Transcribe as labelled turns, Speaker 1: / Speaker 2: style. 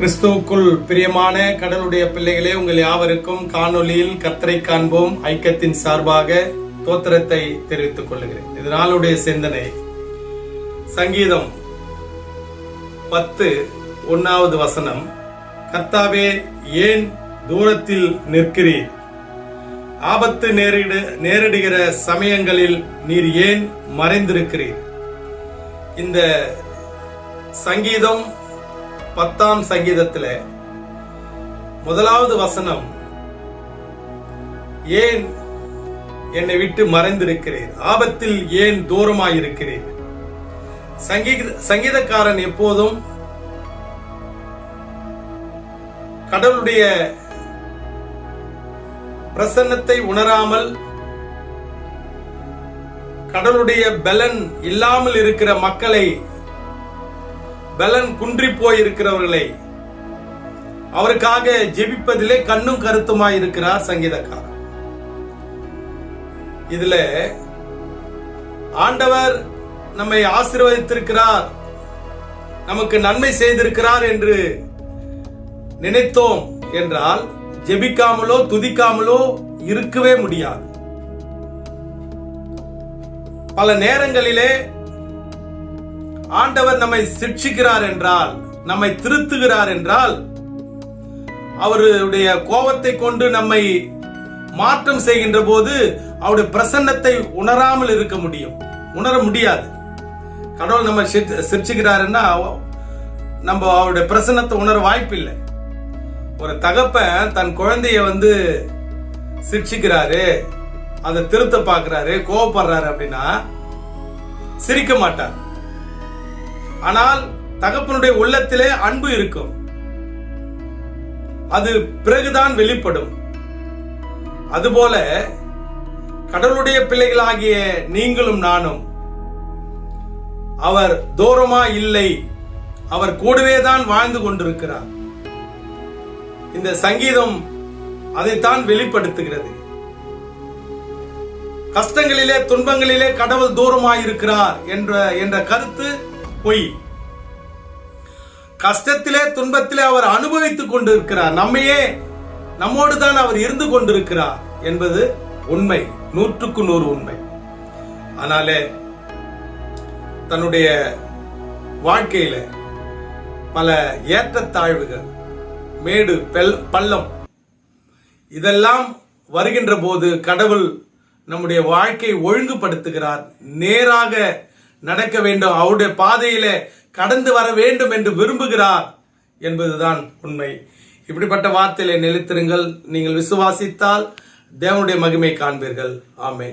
Speaker 1: கிறிஸ்துவுக்குள் பிரியமான கடலுடைய பிள்ளைகளே உங்கள் யாவருக்கும் காணொளியில் கத்தரை காண்போம். ஐக்கியத்தின் சார்பாக தோத்திரத்தை தெரிவித்துக் கொள்கிறேன். இது நாளுடைய சிந்தனை. சங்கீதம் பத்து ஒன்னாவது வசனம். கர்த்தாவே ஏன் தூரத்தில் நிற்கிறீர்? ஆபத்து நேரிட நேரிடுகிற சமயங்களில் நீர் ஏன் மறைந்திருக்கிறீர்? இந்த சங்கீதம் பத்தாம் சங்கீதத்துல முதலாவது வசனம் ஏன் என்னை விட்டு மறைந்திருக்கிறீர்? ஆபத்தில் ஏன் தூரமாயிருக்கிறீர்? சங்கீத சங்கீதக்காரன் எப்போதும் கடவுளுடைய பிரசன்னத்தை உணராமல் கடவுளுடைய பலன் இல்லாமல் இருக்கிற மக்களை பலன் குன்றி போயிருக்கிறவர்களை அவருக்காக ஜெபிப்பதிலே கண்ணும் கருத்துமாய் இருக்கிறார் சங்கீதக்காரர். இதுல ஆண்டவர் நம்மை ஆசீர்வதித்திருக்கிறார் நமக்கு நன்மை செய்திருக்கிறார் என்று நினைத்தோம் என்றால் ஜெபிக்காமலோ துதிக்காமலோ இருக்கவே முடியாது. பல நேரங்களிலே ஆண்டவர் நம்மை சிக்ஷிக்கிறார் என்றால் நம்மை திருத்துகிறார் என்றால் அவருடைய கோபத்தை கொண்டு நம்மை மாற்றம் செய்கின்ற போது அவருடைய பிரசன்னத்தை உணராமல் இருக்க முடியும். உணர முடியாது. கடவுள் நம்ம சிரிச்சுக்கிறாருன்னா நம்ம அவருடைய பிரசன்னத்தை உணர வாய்ப்பில்லை. ஒரு தகப்பன் தன் குழந்தைய வந்து சிரிச்சுக்கிறாரு அதை திருத்த பார்க்குறாரு கோவப்படுறாரு அப்படின்னா சிரிக்க மாட்டார். ஆனால் தகப்பனுடைய உள்ளத்திலே அன்பு இருக்கும். அது பிறகுதான் வெளிப்படும். அதுபோல கடவுளுடைய பிள்ளைகளாகிய நீங்களும் நானும் அவர் தூரமா இல்லை அவர் கூடவே தான் வாழ்ந்து கொண்டிருக்கிறார். இந்த சங்கீதம் அதைத்தான் வெளிப்படுத்துகிறது. கஷ்டங்களிலே துன்பங்களிலே கடவுள் தூரமாயிருக்கிறார் என்ற என்ற கருத்து பொய். கஷ்டத்திலே துன்பத்திலே அவர் அனுபவித்துக் கொண்டிருக்கிறார். நம்மையே நம்மோடு தான் அவர் இருந்து கொண்டிருக்கிறார் என்பது உண்மை. நூற்றுக்கு நூறு உண்மை. ஆனாலே தன்னுடைய வாழ்க்கையில பல ஏற்றத்தாழ்வுகள் மேடு பள்ளம் இதெல்லாம் வருகின்ற போது கடவுள் நம்முடைய வாழ்க்கையை ஒழுங்குபடுத்துகிறார். நேராக நடக்க வேண்டும். அவருடைய பாதையில கடந்து வர வேண்டும் என்று விரும்புகிறார் என்பதுதான் உண்மை. இப்படிப்பட்ட வார்த்தையில நிலைத்திருங்கள். நீங்கள் விசுவாசித்தால் தேவனுடைய மகிமை காண்பீர்கள். ஆமே